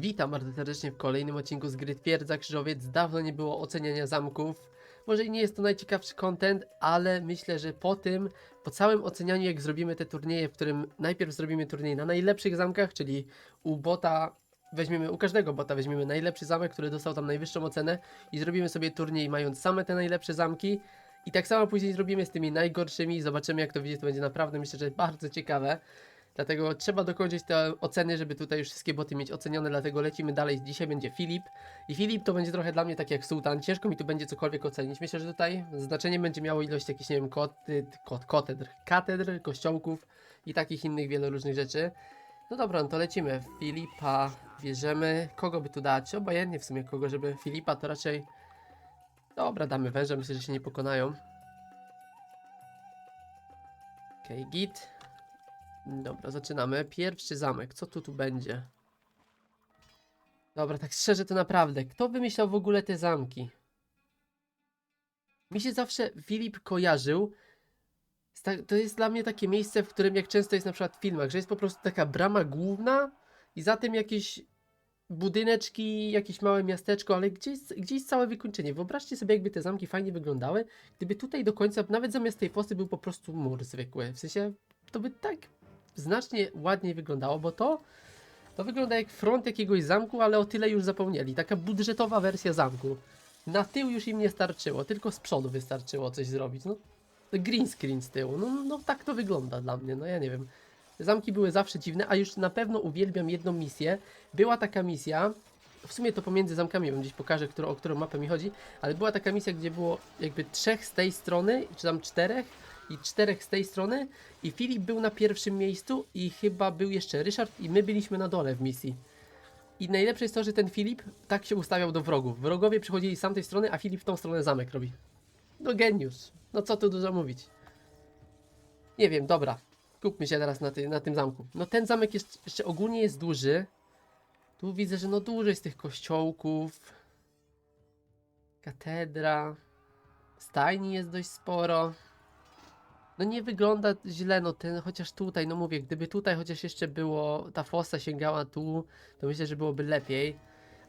Witam bardzo serdecznie w kolejnym odcinku z gry Twierdza Krzyżowiec. Dawno nie było oceniania zamków. Może i nie jest to najciekawszy content, ale myślę, że po tym, po całym ocenianiu, jak zrobimy te turnieje, w którym najpierw zrobimy turniej na najlepszych zamkach, czyli u bota weźmiemy, u każdego bota weźmiemy najlepszy zamek, który dostał tam najwyższą ocenę i zrobimy sobie turniej mając same te najlepsze zamki. I tak samo później zrobimy z tymi najgorszymi, zobaczymy jak to wyjdzie, to będzie naprawdę myślę, że bardzo ciekawe. Dlatego trzeba dokończyć te oceny, żeby tutaj już wszystkie boty mieć ocenione, dlatego lecimy dalej. Dzisiaj będzie Filip. I Filip to będzie trochę dla mnie tak jak Sultan. Ciężko mi tu będzie cokolwiek ocenić. Myślę, że tutaj znaczenie będzie miało ilość jakichś, nie wiem, koty, kot, katedr, katedr, kościołków i takich innych wielu różnych rzeczy. No dobra, no to lecimy. Filipa bierzemy. Kogo by tu dać? Obojętnie w sumie kogo, żeby Filipa to raczej... Dobra, damy węża, myślę, że się nie pokonają. Okej, okay, git. Dobra, zaczynamy. Pierwszy zamek. Co tu tu będzie? Dobra, tak szczerze to naprawdę. Kto wymyślał w ogóle te zamki? Mi się zawsze Filip kojarzył. To jest dla mnie takie miejsce, w którym jak często jest na przykład w filmach, że jest po prostu taka brama główna i za tym jakieś budyneczki, jakieś małe miasteczko, ale gdzieś, gdzieś całe wykończenie. Wyobraźcie sobie, jakby te zamki fajnie wyglądały, gdyby tutaj do końca, nawet zamiast tej fosy był po prostu mur zwykły. W sensie, to by tak znacznie ładniej wyglądało, bo to to wygląda jak front jakiegoś zamku, ale o tyle już zapomnieli. Taka budżetowa wersja zamku. Na tył już im nie starczyło, tylko z przodu wystarczyło coś zrobić. No, green screen z tyłu. No, no tak to wygląda dla mnie, no ja nie wiem. Zamki były zawsze dziwne, a już na pewno uwielbiam jedną misję. Była taka misja, w sumie to pomiędzy zamkami, wam gdzieś pokażę, którą, o którą mapę mi chodzi, ale była taka misja, gdzie było jakby trzech z tej strony, czy tam czterech, i czterech z tej strony i Filip był na pierwszym miejscu i chyba był jeszcze Ryszard i my byliśmy na dole w misji. I najlepsze jest to, że ten Filip tak się ustawiał do wrogów. Wrogowie przychodzili z tamtej strony, a Filip w tą stronę zamek robi. No geniusz. No co tu dużo mówić. Nie wiem, dobra. Kupmy się teraz na, ty, na tym zamku. No ten zamek jest, jeszcze ogólnie jest duży. Tu widzę, że no dużo jest tych kościołków. Katedra. Stajni jest dość sporo. No nie wygląda źle, no ten, chociaż tutaj, no mówię, gdyby tutaj chociaż jeszcze było, ta fosa sięgała tu, to myślę, że byłoby lepiej.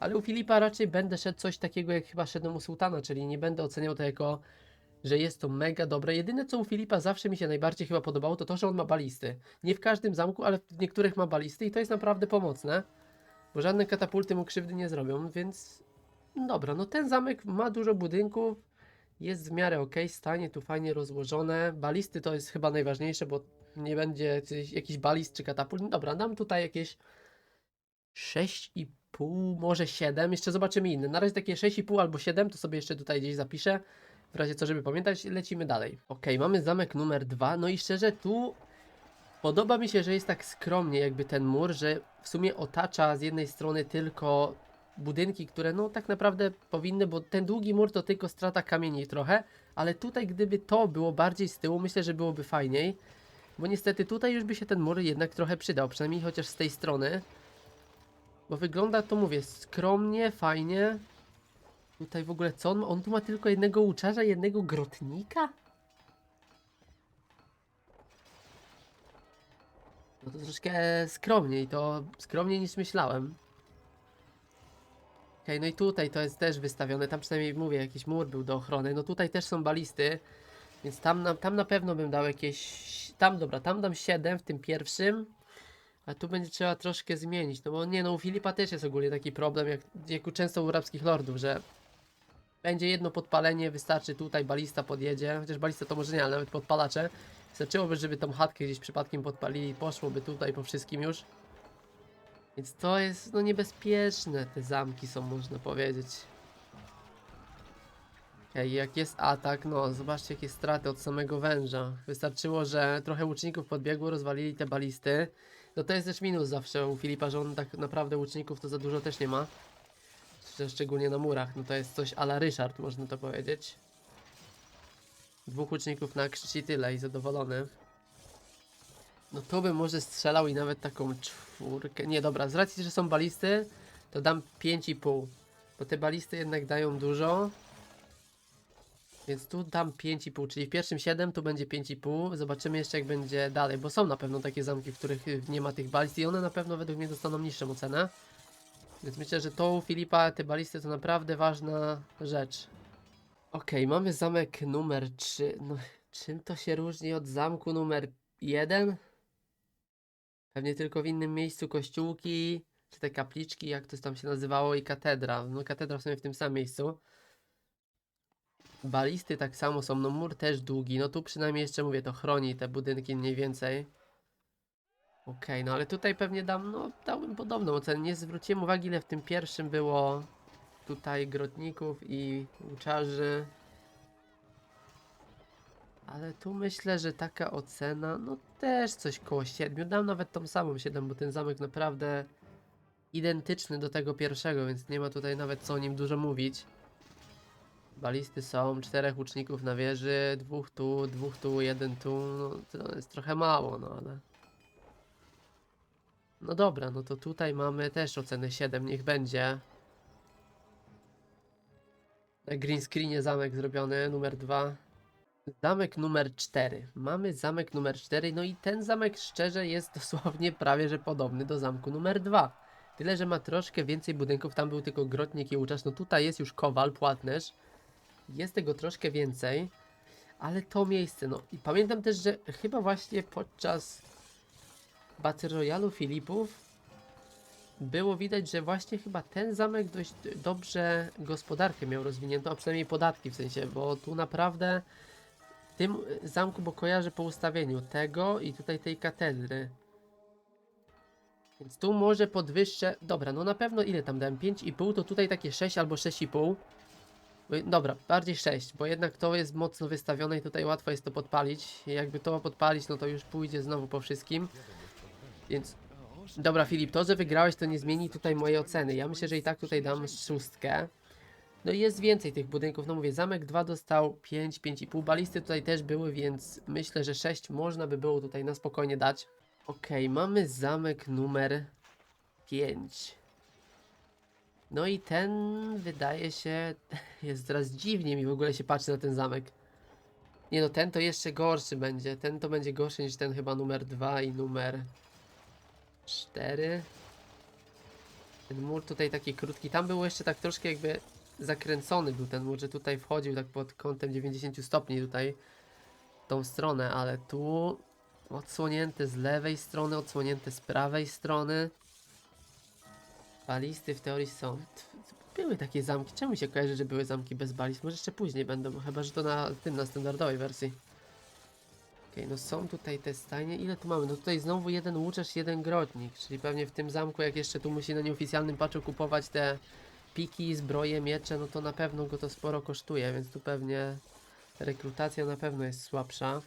Ale u Filipa raczej będę szedł coś takiego, jak chyba szedłem u Sultana, czyli nie będę oceniał to jako, że jest to mega dobre. Jedyne, co u Filipa zawsze mi się najbardziej chyba podobało, to to, że on ma balisty. Nie w każdym zamku, ale w niektórych ma balisty i to jest naprawdę pomocne. Bo żadne katapulty mu krzywdy nie zrobią, więc... Dobra, no ten zamek ma dużo budynków, jest w miarę ok, stanie tu fajnie rozłożone. Balisty to jest chyba najważniejsze, bo nie będzie jakiś- balist czy katapult. Dobra, dam tutaj jakieś 6,5, może 7. Jeszcze zobaczymy inne. Na razie takie 6,5 albo 7, to sobie jeszcze tutaj gdzieś zapiszę. W razie co, żeby pamiętać, lecimy dalej. Ok, mamy zamek numer 2. No i szczerze, tu podoba mi się, że jest tak skromnie jakby ten mur, że w sumie otacza z jednej strony tylko budynki, które no tak naprawdę powinny, bo ten długi mur to tylko strata kamieni trochę, ale tutaj gdyby to było bardziej z tyłu, myślę, że byłoby fajniej, bo niestety tutaj już by się ten mur jednak trochę przydał, przynajmniej chociaż z tej strony, bo wygląda to mówię skromnie, fajnie. Tutaj w ogóle co on ma? On tu ma tylko jednego łuczarza, jednego grotnika? No to troszkę skromniej, to skromniej niż myślałem. Okej, no i tutaj to jest też wystawione, tam przynajmniej mówię, jakiś mur był do ochrony, no tutaj też są balisty, więc tam na, tam na pewno bym dał jakieś, tam dobra, tam dam 7 w tym pierwszym, a tu będzie trzeba troszkę zmienić, no bo nie no, u Filipa też jest ogólnie taki problem, jak, jak u często u arabskich lordów, że będzie jedno podpalenie, wystarczy tutaj, balista podjedzie, chociaż balista to może nie, ale nawet podpalacze, wystarczyłoby, żeby tą chatkę gdzieś przypadkiem podpalili, poszłoby tutaj po wszystkim już. Więc to jest no niebezpieczne, te zamki są, można powiedzieć. Okej, jak jest atak, no zobaczcie jakie straty od samego węża. Wystarczyło, że trochę łuczników podbiegło, rozwalili te balisty. No to jest też minus zawsze u Filipa, że on tak naprawdę łuczników to za dużo też nie ma. Szcz- Szczególnie na murach, no to jest coś ala Ryszard, można to powiedzieć. Dwóch łuczników na krzyci tyle i zadowolony. No to bym może strzelał i nawet taką czwórkę. Nie, dobra, z racji, że są balisty, to dam 5,5. Bo te balisty jednak dają dużo. Więc tu dam 5,5, czyli w pierwszym 7, tu będzie 5,5. Zobaczymy jeszcze jak będzie dalej, bo są na pewno takie zamki, w których nie ma tych balist i one na pewno według mnie dostaną niższą ocenę. Więc myślę, że to u Filipa, te balisty to naprawdę ważna rzecz. Okej, mamy zamek numer 3. No, czym to się różni od zamku numer 1? Pewnie tylko w innym miejscu kościółki, czy te kapliczki, jak to tam się nazywało, i katedra. No katedra w sumie w tym samym miejscu. Balisty tak samo są, no mur też długi, no tu przynajmniej jeszcze mówię, to chroni te budynki mniej więcej. Okej, no ale tutaj pewnie dam, no dałbym podobną ocenę. Nie zwróciłem uwagi, ile w tym pierwszym było tutaj grotników i łuczarzy. Ale tu myślę, że taka ocena, no też coś koło 7. Dam nawet tą samą 7, bo ten zamek naprawdę identyczny do tego pierwszego, więc nie ma tutaj nawet co o nim dużo mówić. Balisty są, czterech łuczników na wieży, dwóch tu, dwóch tu, jeden tu, no to jest trochę mało, no ale... No dobra, no to tutaj mamy też ocenę 7, niech będzie. Na green screenie zamek zrobiony, numer 2. Zamek numer 4. Mamy zamek numer 4, no i ten zamek szczerze jest dosłownie prawie że podobny do zamku numer 2. Tyle, że ma troszkę więcej budynków, tam był tylko grotnik i łuczarz, no tutaj jest już kowal, płatnerz. Jest tego troszkę więcej, ale to miejsce, no i pamiętam też, że chyba właśnie podczas Battle Royale'u Filipów było widać, że właśnie chyba ten zamek dość dobrze gospodarkę miał rozwiniętą, a przynajmniej podatki w sensie, bo tu naprawdę tym zamku, bo kojarzę po ustawieniu tego i tutaj tej katedry. Więc tu może podwyższę. Dobra, no na pewno ile tam dałem? 5,5 to tutaj takie 6 albo 6,5. Bo- Dobra, bardziej 6, bo jednak to jest mocno wystawione i tutaj łatwo jest to podpalić. Jakby to podpalić, no to już pójdzie znowu po wszystkim. Więc Dobra, Filip, to, że wygrałeś, to nie zmieni tutaj mojej oceny. Ja myślę, że i tak tutaj dam szóstkę. No i jest więcej tych budynków. No mówię, zamek 2 dostał 5, 5,5. Balisty tutaj też były, więc myślę, że 6 można by było tutaj na spokojnie dać. Okej, mamy zamek numer 5. No i ten wydaje się, jest teraz dziwnie mi w ogóle się patrzy na ten zamek. Nie no, ten to jeszcze gorszy będzie. Ten to będzie gorszy niż ten chyba numer 2 i numer 4. Ten mur tutaj taki krótki. Tam było jeszcze tak troszkę jakby zakręcony był ten mur, że tutaj wchodził tak pod kątem 90 stopni tutaj tą stronę, ale tu odsłonięte z lewej strony, odsłonięte z prawej strony. Balisty w teorii są. Były takie zamki. Czemu się kojarzy, że były zamki bez balist? Może jeszcze później będą, chyba że to na tym, na standardowej wersji. Okej, no są tutaj te stajnie. Ile tu mamy? No tutaj znowu jeden łuczerz, jeden grotnik, czyli pewnie w tym zamku, jak jeszcze tu musi na nieoficjalnym patchu kupować te piki, zbroje, miecze, no to na pewno go to sporo kosztuje, więc tu pewnie rekrutacja na pewno jest słabsza.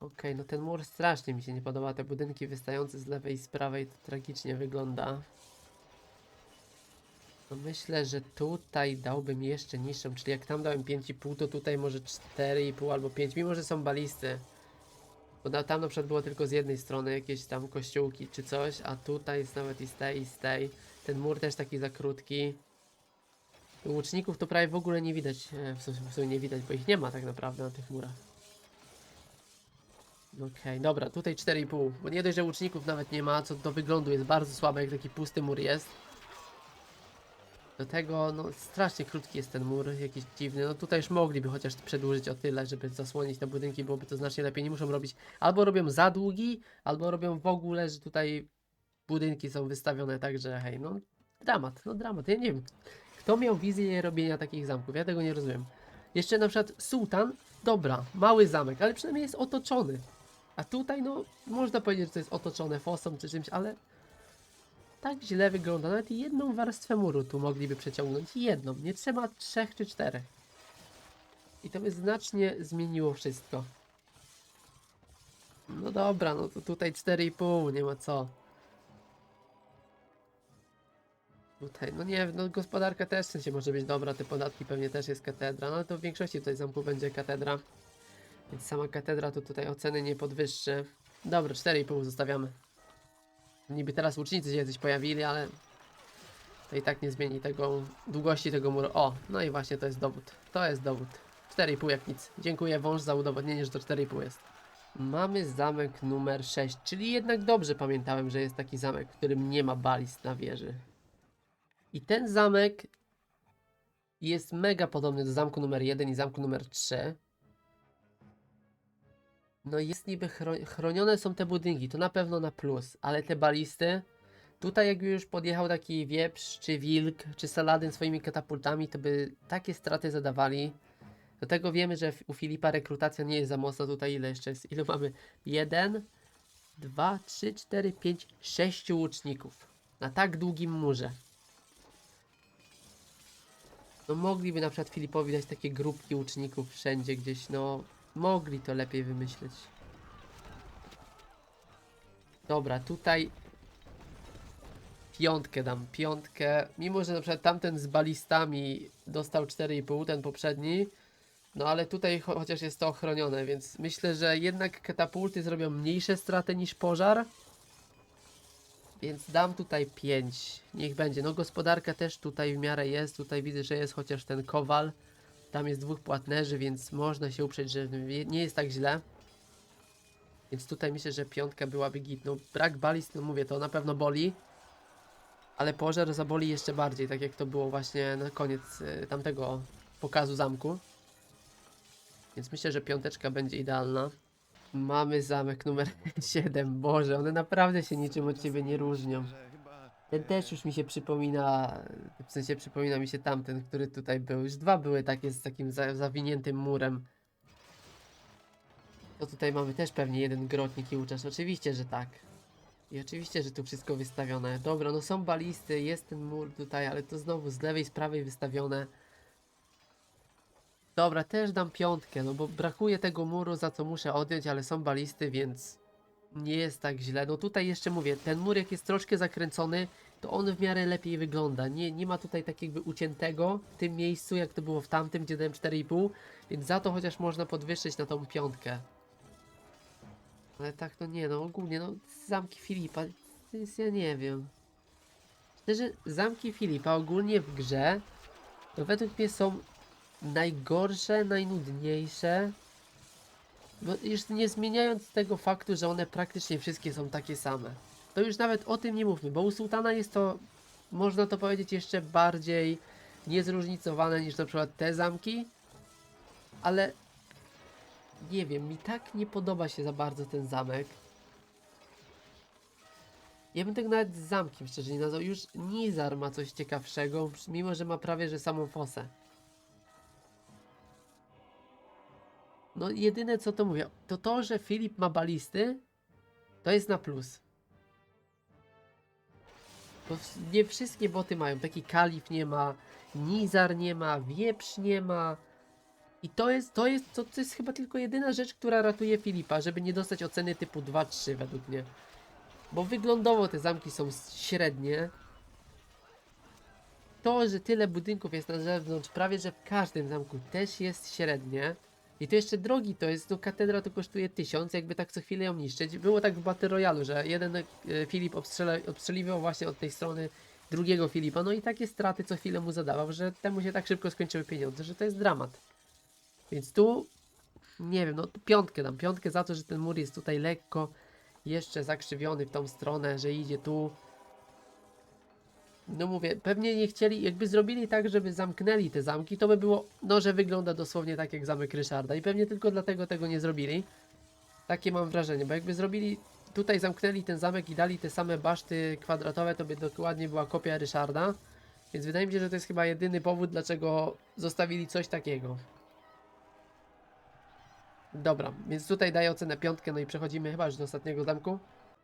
Okej, no ten mur strasznie mi się nie podoba. Te budynki wystające z lewej i z prawej to tragicznie wygląda. No myślę, że tutaj dałbym jeszcze niższą, czyli jak tam dałem 5,5, to tutaj może 4,5 albo 5, mimo że są balisty. Bo tam na przykład było tylko z jednej strony jakieś tam kościółki czy coś, a tutaj jest nawet i z tej, i z tej. Ten mur też taki za krótki. Łuczników to prawie w ogóle nie widać, e, w sumie, nie widać, bo ich nie ma tak naprawdę na tych murach. Okej, dobra, tutaj 4,5, bo nie dość, że łuczników nawet nie ma, co do wyglądu jest bardzo słabe, jak taki pusty mur jest. Do tego, no strasznie krótki jest ten mur, jakiś dziwny. No tutaj już mogliby chociaż przedłużyć o tyle, żeby zasłonić te budynki, byłoby to znacznie lepiej. Nie muszą robić, albo robią za długi, albo robią w ogóle, że tutaj budynki są wystawione tak, że hej, no dramat, no dramat. Ja nie wiem, kto miał wizję robienia takich zamków, ja tego nie rozumiem. Jeszcze na przykład sułtan, dobra, mały zamek, ale przynajmniej jest otoczony. A tutaj, no, można powiedzieć, że to jest otoczone fosą czy czymś, ale tak źle wygląda. Nawet jedną warstwę muru tu mogliby przeciągnąć. Jedną, nie trzeba trzech czy czterech. I to by znacznie zmieniło wszystko. No dobra, no to tutaj 4,5, nie ma co. Tutaj, no nie no gospodarka też w sensie może być dobra, te podatki pewnie też jest katedra, no ale to w większości tutaj zamku będzie katedra. Więc sama katedra to tutaj oceny nie podwyższy. Dobra, 4,5 zostawiamy. Niby teraz łucznicy się jacyś pojawili, ale to i tak nie zmieni tego długości tego muru. O, no i właśnie to jest dowód. To jest dowód. 4,5 jak nic. Dziękuję wąż za udowodnienie, że to 4,5 jest. Mamy zamek numer 6, czyli jednak dobrze pamiętałem, że jest taki zamek, w którym nie ma balist na wieży. I ten zamek jest mega podobny do zamku numer 1 i zamku numer 3. No jest niby chro- chronione są te budynki, to na pewno na plus, ale te balisty, tutaj jakby już podjechał taki wieprz, czy wilk, czy saladyn swoimi katapultami, to by takie straty zadawali. Do tego wiemy, że u Filipa rekrutacja nie jest za mocna, tutaj ile jeszcze jest, ile mamy? Jeden, dwa, trzy, cztery, pięć, sześciu łuczników. Na tak długim murze. No mogliby na przykład Filipowi dać takie grupki łuczników wszędzie gdzieś, no mogli to lepiej wymyśleć. Dobra, tutaj piątkę dam, piątkę, mimo że na przykład tamten z balistami dostał 4,5, ten poprzedni, no ale tutaj cho chociaż jest to ochronione, więc myślę, że jednak katapulty zrobią mniejsze straty niż pożar. Więc dam tutaj 5. Niech będzie. No gospodarka też tutaj w miarę jest. Tutaj widzę, że jest chociaż ten kowal. Tam jest dwóch płatnerzy, więc można się uprzeć, że nie jest tak źle. Więc tutaj myślę, że piątka byłaby git. No brak balist, no mówię, to na pewno boli. Ale pożar zaboli jeszcze bardziej, tak jak to było właśnie na koniec y, tamtego pokazu zamku. Więc myślę, że piąteczka będzie idealna. Mamy zamek numer 7. Boże, one naprawdę się niczym od ciebie nie różnią. Ten też już mi się przypomina, w sensie przypomina mi się tamten, który tutaj był. Już dwa były takie z takim za, zawiniętym murem. To tutaj mamy też pewnie jeden grotnik i uczesz. Oczywiście, że tak. I oczywiście, że tu wszystko wystawione. Dobra, no są balisty, jest ten mur tutaj, ale to znowu z lewej, z prawej wystawione. Dobra, też dam piątkę, no bo brakuje tego muru, za co muszę odjąć, ale są balisty, więc nie jest tak źle. No tutaj jeszcze mówię, ten mur jak jest troszkę zakręcony, to on w miarę lepiej wygląda. Nie, nie ma tutaj tak jakby uciętego w tym miejscu, jak to było w tamtym, gdzie dałem 4,5, więc za to chociaż można podwyższyć na tą piątkę. Ale tak to nie, no ogólnie, no zamki Filipa, to jest, ja nie wiem. Szczerze, zamki Filipa ogólnie w grze, to według mnie są najgorsze, najnudniejsze. Bo już nie zmieniając tego faktu, że one praktycznie wszystkie są takie same. To już nawet o tym nie mówmy, bo u Sultana jest to, można to powiedzieć, jeszcze bardziej niezróżnicowane niż na przykład te zamki. Ale nie wiem, mi tak nie podoba się za bardzo ten zamek. Ja bym tego nawet z zamkiem szczerze nie nazwał. Już Nizar ma coś ciekawszego, mimo że ma prawie że samą fosę. No jedyne co to mówię, to to, że Filip ma balisty, to jest na plus. Bo nie wszystkie boty mają, taki kalif nie ma, Nizar nie ma, wieprz nie ma. I to jest, to jest, to, to jest chyba tylko jedyna rzecz, która ratuje Filipa, żeby nie dostać oceny typu 2-3 według mnie. Bo wyglądowo te zamki są średnie. To, że tyle budynków jest na zewnątrz, prawie że w każdym zamku też jest średnie. I to jeszcze drogi to jest, no katedra to kosztuje 1000, jakby tak co chwilę ją niszczyć. Było tak w Battle Royale, że jeden e, Filip obstrzela, obstrzeliwał właśnie od tej strony drugiego Filipa, no i takie straty co chwilę mu zadawał, że temu się tak szybko skończyły pieniądze, że to jest dramat. Więc tu, nie wiem, no piątkę dam, piątkę za to, że ten mur jest tutaj lekko jeszcze zakrzywiony w tą stronę, że idzie tu. No mówię, pewnie nie chcieli, jakby zrobili tak, żeby zamknęli te zamki, to by było, no że wygląda dosłownie tak jak zamek Ryszarda i pewnie tylko dlatego tego nie zrobili. Takie mam wrażenie, bo jakby zrobili, tutaj zamknęli ten zamek i dali te same baszty kwadratowe, to by dokładnie była kopia Ryszarda. Więc wydaje mi się, że to jest chyba jedyny powód, dlaczego zostawili coś takiego. Dobra, więc tutaj daję ocenę piątkę, no i przechodzimy chyba już do ostatniego zamku.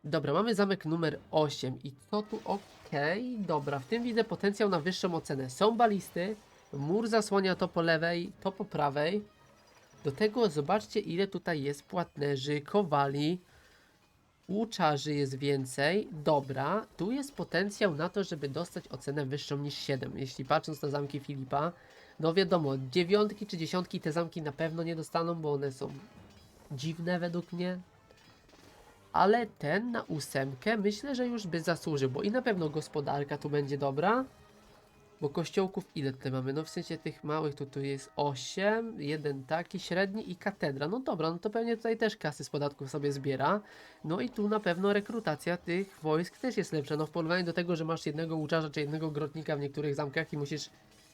Dobra, mamy zamek numer 8 i co tu? Okej, dobra, w tym widzę potencjał na wyższą ocenę. Są balisty, mur zasłania to po lewej, to po prawej. Do tego zobaczcie ile tutaj jest płatnerzy, kowali, łuczarzy jest więcej. Dobra, tu jest potencjał na to, żeby dostać ocenę wyższą niż 7, jeśli patrząc na zamki Filipa. No wiadomo, dziewiątki czy dziesiątki te zamki na pewno nie dostaną, bo one są dziwne według mnie. Ale ten na ósemkę myślę, że już by zasłużył, bo i na pewno gospodarka tu będzie dobra. Bo kościołków ile tutaj mamy? No w sensie tych małych to tu jest 8, jeden taki średni i katedra. No dobra, no to pewnie tutaj też kasy z podatków sobie zbiera. No i tu na pewno rekrutacja tych wojsk też jest lepsza. No w porównaniu do tego, że masz jednego łuczarza czy jednego grotnika w niektórych zamkach i musisz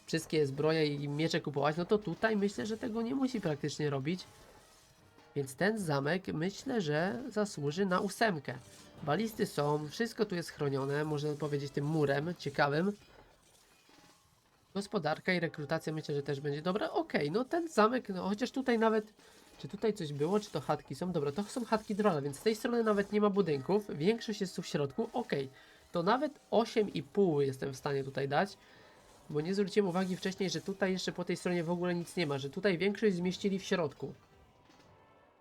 wszystkie zbroje i miecze kupować, no to tutaj myślę, że tego nie musi praktycznie robić. Więc ten zamek myślę, że zasłuży na ósemkę. Balisty są, wszystko tu jest chronione, można powiedzieć tym murem ciekawym. Gospodarka i rekrutacja myślę, że też będzie dobra. Okej, no ten zamek, no chociaż tutaj nawet, czy tutaj coś było, czy to chatki są? Dobra, to są chatki drole, więc z tej strony nawet nie ma budynków, większość jest tu w środku. Okej, to nawet 8,5 jestem w stanie tutaj dać. Bo nie zwróciłem uwagi wcześniej, że tutaj jeszcze po tej stronie w ogóle nic nie ma, że tutaj większość zmieścili w środku.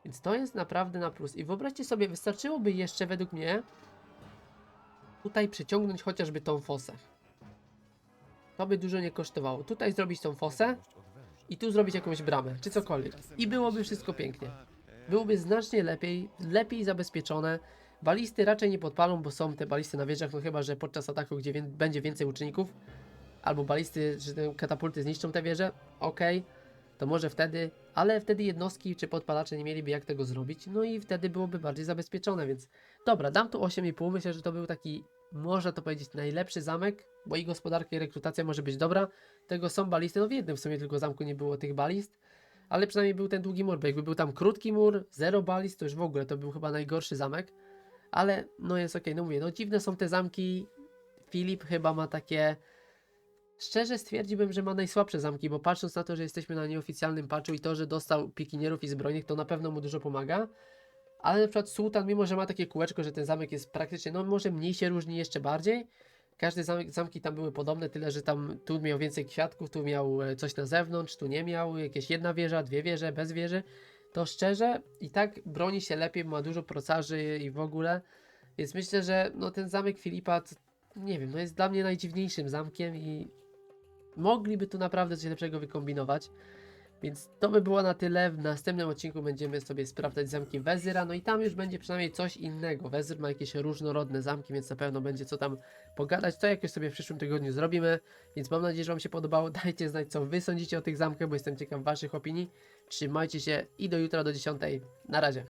Więc to jest naprawdę na plus. I wyobraźcie sobie, wystarczyłoby jeszcze według mnie tutaj przyciągnąć chociażby tą fosę. To by dużo nie kosztowało. Tutaj zrobić tą fosę i tu zrobić jakąś bramę, czy cokolwiek. I byłoby wszystko pięknie. Byłoby znacznie lepiej, lepiej zabezpieczone. Balisty raczej nie podpalą, bo są te balisty na wieżach, no chyba, że podczas ataku, gdzie wię- będzie więcej łuczników, albo balisty, te katapulty zniszczą te wieże, okej, to może wtedy, ale wtedy jednostki czy podpalacze nie mieliby jak tego zrobić, no i wtedy byłoby bardziej zabezpieczone, więc dobra, dam tu 8,5, myślę, że to był taki, można to powiedzieć, najlepszy zamek, bo i gospodarka i rekrutacja może być dobra, tego są balisty, no w jednym w sumie tylko zamku nie było tych balist, ale przynajmniej był ten długi mur, bo jakby był tam krótki mur, zero balist, to już w ogóle to był chyba najgorszy zamek, ale no jest okej, no mówię, no dziwne są te zamki, Filip chyba ma takie... Szczerze stwierdziłbym, że ma najsłabsze zamki, bo patrząc na to, że jesteśmy na nieoficjalnym patchu i to, że dostał pikinierów i zbrojnych, to na pewno mu dużo pomaga. Ale na przykład Sultan, mimo że ma takie kółeczko, że ten zamek jest praktycznie, no może mniej się różni jeszcze bardziej. Każdy zamek, zamki tam były podobne, tyle że tam tu miał więcej kwiatków, tu miał e, coś na zewnątrz, tu nie miał, jakieś jedna wieża, dwie wieże, bez wieży. To szczerze i tak broni się lepiej, ma dużo procarzy i w ogóle. Więc myślę, że no ten zamek Filipa, nie wiem, no jest dla mnie najdziwniejszym zamkiem i mogliby tu naprawdę coś lepszego wykombinować. Więc to by było na tyle. W następnym odcinku będziemy sobie sprawdzać zamki Wezyra. No i tam już będzie przynajmniej coś innego. Wezyr ma jakieś różnorodne zamki, więc na pewno będzie co tam pogadać. To jakoś sobie w przyszłym tygodniu zrobimy. Więc mam nadzieję, że Wam się podobało. Dajcie znać, co Wy sądzicie o tych zamkach, bo jestem ciekaw Waszych opinii. Trzymajcie się i do jutra do 10. Na razie.